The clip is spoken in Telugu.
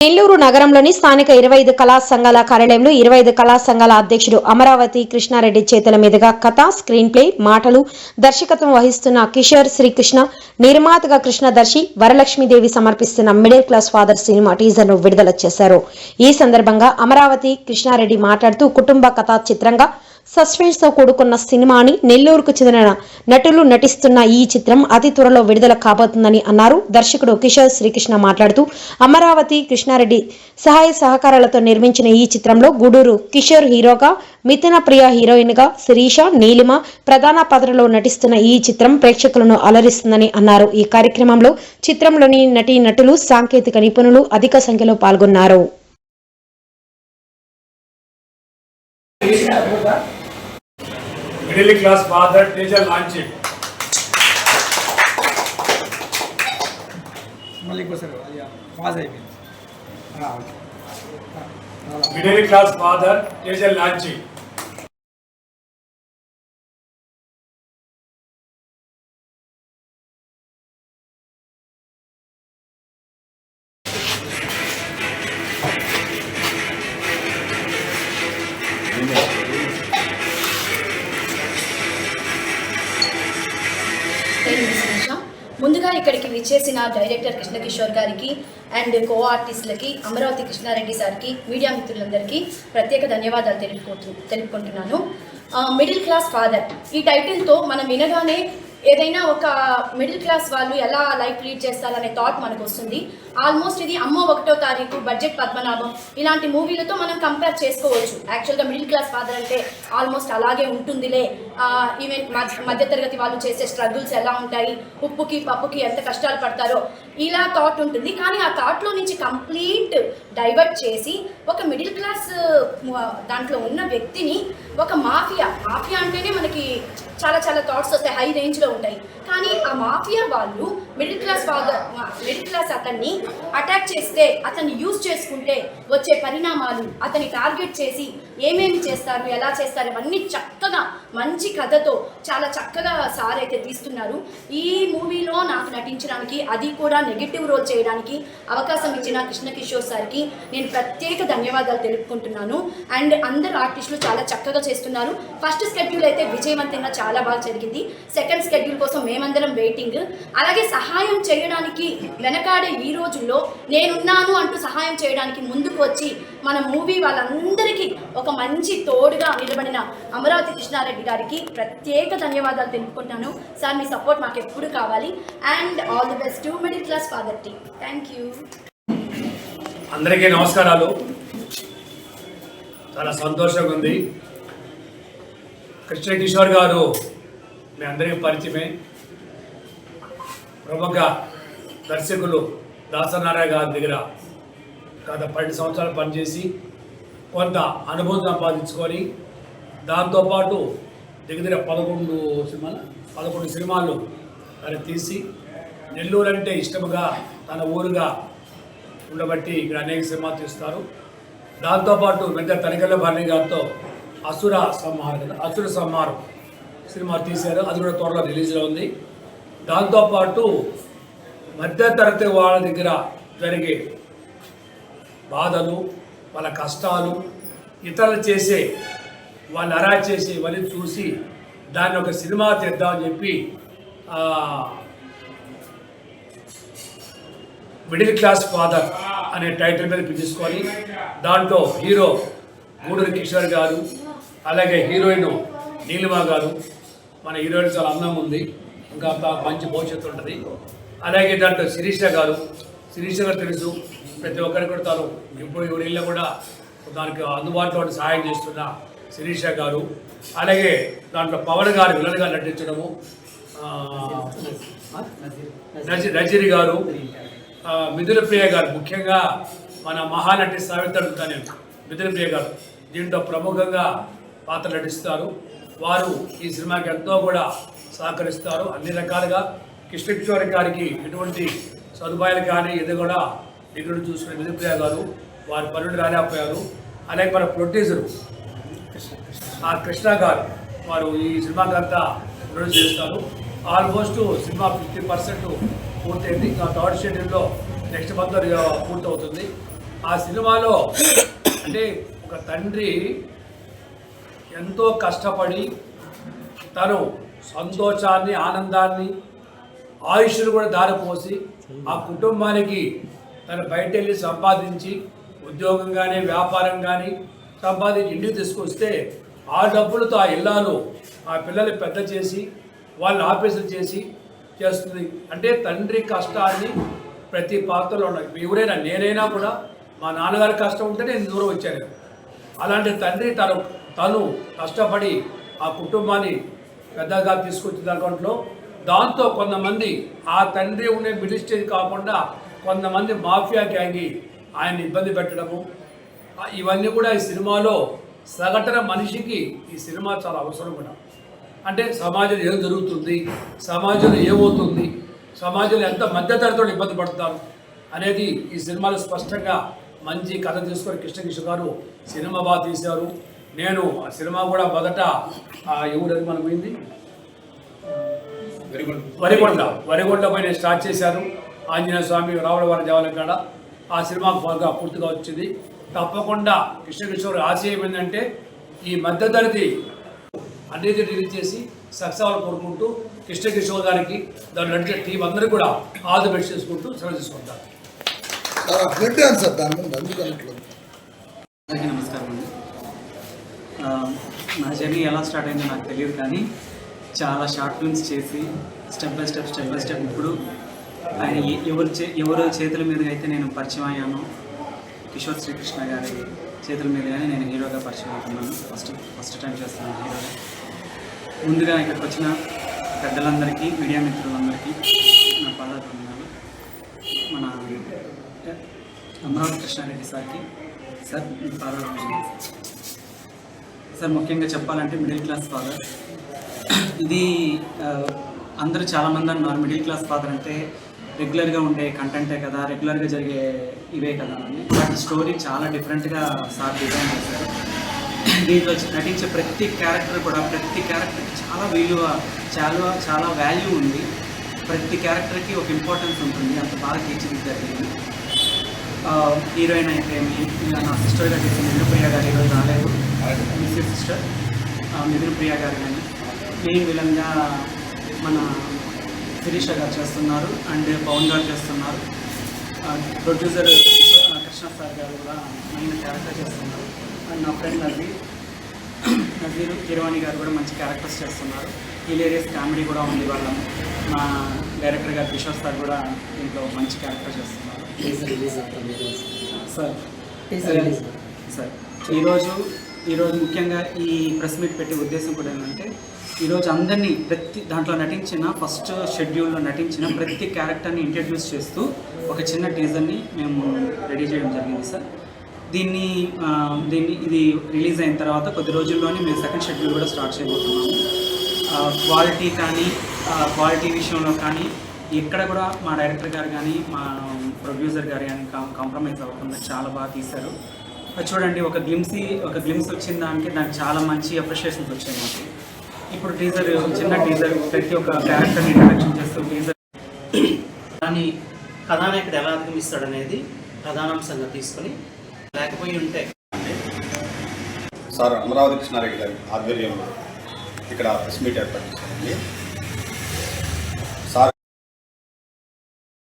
నెల్లూరు నగరంలోని స్థానిక ఇరవై ఐదు కళా సంఘాల కార్యాలయంలో ఇరవై ఐదు కళా సంఘాల అధ్యక్షుడు అమరావతి కృష్ణారెడ్డి చేతుల మీదుగా కథ స్క్రీన్ ప్లే మాటలు దర్శకత్వం వహిస్తున్న కిషోర్ శ్రీకృష్ణ నిర్మాతగా కృష్ణదర్శి వరలక్ష్మీదేవి సమర్పిస్తున్న మిడిల్ క్లాస్ ఫాదర్ సినిమా టీజర్ను విడుదల చేశారు. ఈ సందర్భంగా అమరావతి కృష్ణారెడ్డి మాట్లాడుతూ కుటుంబ కథా చిత్రంగా సస్పెన్స్తో కూడుకున్న సినిమాని నెల్లూరుకు చెందిన నటులు నటిస్తున్న ఈ చిత్రం అతి త్వరలో విడుదల కాబోతుందని అన్నారు. దర్శకుడు కిషోర్ శ్రీకృష్ణ మాట్లాడుతూ అమరావతి కృష్ణారెడ్డి సహాయ సహకారాలతో నిర్మించిన ఈ చిత్రంలో గూడూరు కిషోర్ హీరోగా మిథున ప్రియ హీరోయిన్గా శిరీష నీలిమ ప్రధాన పాత్రలో నటిస్తున్న ఈ చిత్రం ప్రేక్షకులను అలరిస్తుందని అన్నారు. ఈ కార్యక్రమంలో చిత్రంలోని నటీ నటులు సాంకేతిక నిపుణులు అధిక సంఖ్యలో పాల్గొన్నారు. Middle class father teacher launching మళ్ళీ ఇంకోసారి అది పాజ్ అయిపోయింది ఆ, okay. Middle class father teacher launching నేను ముందుగా ఇక్కడికి విచ్చేసిన డైరెక్టర్ కృష్ణకిషోర్ గారికి అండ్ కో ఆర్టిస్టులకి అమరావతి కృష్ణారెడ్డి సార్కి మీడియా మిత్రులందరికీ ప్రత్యేక ధన్యవాదాలు తెలుపుకుంటు తెలుపుకుంటున్నాను. మిడిల్ క్లాస్ ఫాదర్ ఈ టైటిల్తో మనం వినగానే ఏదైనా ఒక మిడిల్ క్లాస్ వాళ్ళు ఎలా లైఫ్ లీడ్ చేస్తారనే థాట్ మనకు వస్తుంది. ఆల్మోస్ట్ ఇది అమ్మ ఒకటో తారీఖు బడ్జెట్ పద్మనాభం. ఇలాంటి మూవీలతో మనం కంపేర్ చేసుకోవచ్చు. యాక్చువల్గా మిడిల్ క్లాస్ ఫాదర్ అంటే ఆల్మోస్ట్ అలాగే ఉంటుందిలే. ఈవెన్ మధ్యతరగతి వాళ్ళు చేసే స్ట్రగుల్స్ ఎలా ఉంటాయి ఉప్పుకి పప్పుకి ఎంత కష్టాలు పడతారో ఇలా థాట్ ఉంటుంది. కానీ ఆ థాట్లో నుంచి కంప్లీట్ డైవర్ట్ చేసి ఒక మిడిల్ క్లాస్ దాంట్లో ఉన్న వ్యక్తిని ఒక మాఫియా మాఫియా అంటేనే మనకి చాలా చాలా థాట్స్ వస్తాయి హై రేంజ్లో ఉంటాయి. కానీ ఆ మాఫియా వాళ్ళు middle class father middle class అతన్ని అటాక్ చేస్తే అతన్ని యూజ్ చేసుకుంటే వచ్చే పరిణామాలు అతన్ని టార్గెట్ చేసి ఏమేమి చేస్తారు ఎలా చేస్తారు ఇవన్నీ చక్కగా మంచి కథతో చాలా చక్కగా సార్ అయితే తీస్తున్నారు. ఈ మూవీలో నాకు నటించడానికి అది కూడా నెగిటివ్ రోల్ చేయడానికి అవకాశం ఇచ్చిన కృష్ణ కిషోర్ సార్కి నేను ప్రత్యేక ధన్యవాదాలు తెలుపుకుంటున్నాను. అండ్ అందరు ఆర్టిస్టులు చాలా చక్కగా చేస్తున్నారు. ఫస్ట్ స్కెడ్యూల్ అయితే విజయవంతంగా చాలా బాగా జరిగింది. సెకండ్ స్కెడ్యూల్ కోసం మేమందరం వెయిటింగ్ అలాగే సహాయం చేయడానికి వెనకాడే ఈ రోజుల్లో నేనున్నాను అంటూ సహాయం చేయడానికి ముందుకు వచ్చి మన మూవీ వాళ్ళందరికీ ఒక మంచి తోడుగా నిలబడిన అమరావతి కృష్ణారెడ్డి గారికి ప్రత్యేక ధన్యవాదాలు తెలుపుకుంటున్నాను సార్ మీ సపోర్ట్ మాకు ఎప్పుడు కావాలి? And all the best to middle class father T. Thank you అందరికీ నమస్కారాలు. చాలా సంతోషంగా ఉంది. కృష్ణ కిషోర్ గారు మీ అందరికీ పరిచయమే. ప్రముఖ దర్శకులు దాసనారాయణ గారి దగ్గర గత పన్నెండు సంవత్సరాలు పనిచేసి కొంత అనుభవం సంపాదించుకొని దాంతోపాటు దగ్గర పదకొండు సినిమాలు పదకొండు సినిమాలు తను తీసి నెల్లూరు అంటే ఇష్టముగా తన ఊరుగా ఉండబట్టి ఇక్కడ అనేక సినిమాలు తీస్తారు. దాంతోపాటు పెద్ద తనికల్ల భరణి గారితో అసుర సంహారం కదా అసుర సంహారం సినిమా తీశారు. అది కూడా త్వరలో రిలీజ్లో ఉంది. దాంతోపాటు మధ్యతరగతి వాళ్ళ దగ్గర జరిగే బాధలు వాళ్ళ కష్టాలు ఇతరులు చేసే వాళ్ళు అరా చేసి ఇవన్నీ చూసి దాన్ని ఒక సినిమా తెద్దామని చెప్పి మిడిల్ క్లాస్ ఫాదర్ అనే టైటిల్ మీద పిలుచుకొని దాంట్లో హీరో గూడూరు కిషోర్ గారు అలాగే హీరోయిన్ నీలిమ గారు మన హీరోయిన్ చాలా అందం ఉంది. ఇంకా మంచి భవిష్యత్తు ఉంటుంది. అలాగే దాంట్లో శిరీష గారు శిరీష గారు తెలుసు. ప్రతి ఒక్కరికి కూడా తాను ఇప్పుడు ఎవరిలో కూడా దానికి అందుబాటులో సహాయం చేస్తున్న శిరీష గారు అలాగే దాంట్లో పవన్ గారు విలన్గా నటించడము ఆ, నజీర్ గారు ఆ, మిథున ప్రియ గారు ముఖ్యంగా మన మహానటి సావిత్రి నేను మిథున ప్రియ గారు. దీంట్లో ప్రముఖంగా పాత్ర నటిస్తారు. వారు ఈ సినిమాకి ఎంతో కూడా సహకరిస్తారు. అన్ని రకాలుగా కృష్ణ కిషోర్ గారికి ఎటువంటి సదుపాయాలు కానీ ఇది కూడా దగ్గర చూసుకునే విజయప్రియ గారు వారి పనులు రాలేకపోయారు. అలాగే మన ప్రొడ్యూసరు ఆ కృష్ణ గారు వారు ఈ సినిమాకంతా ప్రొడ్యూస్ చేస్తారు. ఆల్మోస్ట్ సినిమా ఫిఫ్టీ పర్సెంట్ పూర్తయింది. ఇంకా థర్డ్ షెడ్యూల్లో నెక్స్ట్ మంత్ పూర్తవుతుంది. ఆ సినిమాలో అంటే ఒక తండ్రి ఎంతో కష్టపడి తను సంతోషాన్ని ఆనందాన్ని ఆయుష్ను కూడా దారిపోసి ఆ కుటుంబానికి తను బయట వెళ్ళి సంపాదించి ఉద్యోగం కానీ వ్యాపారం కానీ సంపాదించి ఇంటికి తీసుకొస్తే ఆ డబ్బులతో ఆ ఇల్లాలు ఆ పిల్లల్ని పెద్ద చేసి వాళ్ళని ఆఫీసులు చేసి చేస్తుంది. అంటే తండ్రి కష్టాన్ని ప్రతి పాత్రలో ఉన్నాయి ఎవరైనా నేనైనా కూడా మా నాన్నగారి కష్టం ఉంటే నేను దూరం వచ్చాను. అలాంటి తండ్రి తను తను కష్టపడి ఆ కుటుంబాన్ని పెద్దగా తీసుకొచ్చిన దాంట్లో దాంతో కొంతమంది ఆ తండ్రి ఉండే మిడిల్ స్టేజ్ కాకుండా కొంతమంది మాఫియా గ్యాంగి ఆయన ఇబ్బంది పెట్టడము. ఇవన్నీ కూడా ఈ సినిమాలో సగటున మనిషికి ఈ సినిమా చాలా అవసరం కూడా. అంటే సమాజంలో ఏం జరుగుతుంది సమాజంలో ఏమవుతుంది సమాజంలో ఎంత మధ్యతరతో ఇబ్బంది పడుతున్నారు అనేది ఈ సినిమాలో స్పష్టంగా మంచి కథ తీసుకొని కృష్ణకిషోర్ గారు సినిమా బాగా తీశారు. నేను ఆ సినిమా కూడా మొదట ఆ, ఎవరు మనం పోయింది? వరిగొండ వరిగొండ పైన స్టార్ట్ చేశారు. ఆంజనేయ స్వామి రావణవారి దేవాలయం కాడ ఆ సినిమా బాగా పూర్తిగా వచ్చింది. తప్పకుండా కృష్ణకిషోర్ ఆశయం ఏంటంటే ఈ మధ్యతరగతి అన్నిటి రిలీజ్ చేసి సక్సెస్ అవ్వాలని కోరుకుంటూ కృష్ణకిషోర్ గారికి దాని నడిచే టీం అందరూ కూడా ఆల్ ది బెస్ట్ చేసుకుంటూ సెలవు తీసుకుంటారు. అందరికీ నమస్కారం అండి. నా జర్నీ ఎలా స్టార్ట్ అయిందో నాకు తెలియదు కానీ చాలా షార్ట్ ఫిల్మ్స్ చేసి step by step step by step ఇప్పుడు ఆయన ఎవరు చే ఎవరు చేతుల మీదుగా అయితే నేను పరిచయం అయ్యానో కిషోర్ శ్రీకృష్ణ గారి చేతుల మీదుగానే నేను హీరోగా పరిచయం అవుతున్నాను. ఫస్ట్ ఫస్ట్ టైం చేస్తున్నాను హీరోగా. ముందుగా ఇక్కడికి వచ్చిన పెద్దలందరికీ మీడియా మిత్రులందరికీ నా పాదాభివందనాలు మన అమరావతి కృష్ణారెడ్డి సార్కి సార్ మీ పాదాభివందనాలు సార్ ముఖ్యంగా చెప్పాలంటే మిడిల్ క్లాస్ ఫాదర్. ఇది అందరూ చాలామంది అన్నారు మిడిల్ క్లాస్ ఫాదర్ అంటే రెగ్యులర్గా ఉండే కంటెంటే కదా రెగ్యులర్గా జరిగే ఇవే కదా అని. బట్ స్టోరీ చాలా డిఫరెంట్గా సార్ డిజైన్ చేశారు. దీంట్లో నటించే ప్రతి క్యారెక్టర్ కూడా ప్రతి క్యారెక్టర్కి చాలా విలువ చాలా చాలా వాల్యూ ఉంది. ప్రతి క్యారెక్టర్కి ఒక ఇంపార్టెన్స్ ఉంటుంది. అంత బాగా తీర్చిదిద్దారు హీరోయిన్ అయితే ఏమి ఇలా నా సిస్టర్గా చేసిన మిథున గారు ఈరోజు రాలేదు. మిస్సెస్ సిస్టర్ మిథున గారు కానీ మెయిన్ విధంగా మన శిరీష గారు చేస్తున్నారు అండ్ పవన్ గారు చేస్తున్నారు. ప్రొడ్యూసర్ కృష్ణ సార్ గారు కూడా మెయిన్ క్యారెక్టర్ చేస్తున్నారు. అండ్ నా ఫ్రెండ్ నజీర్ నజీర్ కిరవాణి గారు కూడా మంచి క్యారెక్టర్స్ చేస్తున్నారు. హిలేరియస్ కామెడీ కూడా ఉంది వాళ్ళ. మా డైరెక్టర్ గారు కిషోర్ సార్ కూడా దీంట్లో మంచి క్యారెక్టర్ చేస్తున్నారు. సార్. సార్ ఈరోజు ఈరోజు ముఖ్యంగా ఈ ప్రెస్ మీట్ పెట్టే ఉద్దేశం కూడా ఏంటంటే ఈరోజు అందరినీ ప్రతి దాంట్లో నటించిన ఫస్ట్ షెడ్యూల్లో నటించిన ప్రతి క్యారెక్టర్ని ఇంట్రడ్యూస్ చేస్తూ ఒక చిన్న టీజర్ని మేము రెడీ చేయడం జరిగింది సార్. దీన్ని దీన్ని ఇది రిలీజ్ అయిన తర్వాత కొద్ది రోజుల్లోనే మేము సెకండ్ షెడ్యూల్ కూడా స్టార్ట్ చేయబోతున్నాము. క్వాలిటీ కానీ క్వాలిటీ విషయంలో కానీ ఎక్కడ కూడా మా డైరెక్టర్ గారు కానీ మా ప్రొడ్యూసర్ గారు కానీ కాంప్రమైజ్ అవ్వకుండా చాలా బాగా తీశారు. చూడండి ఒక గ్లిమ్సీ ఒక గ్లిమ్స్ వచ్చిన దానికి నాకు చాలా మంచి అప్రిషియేషన్స్ వచ్చాయి మాకు ఇప్పుడు టీజర్ చిన్న టీజర్ ప్రతి ఒక్క క్యారెక్టర్ని ఇంట్రడక్షన్ చేస్తూ టీజర్ దాన్ని కథానాయకుడు ఎలా అధిగమిస్తాడనేది ప్రధానాంశంగా తీసుకొని లేకపోయి ఉంటే. సార్ అమరావతి కృష్ణారెడ్డి గారి ఆధ్వర్యంలో ఇక్కడ ప్రెస్ మీట్ ఏర్పాటు చేశారండి.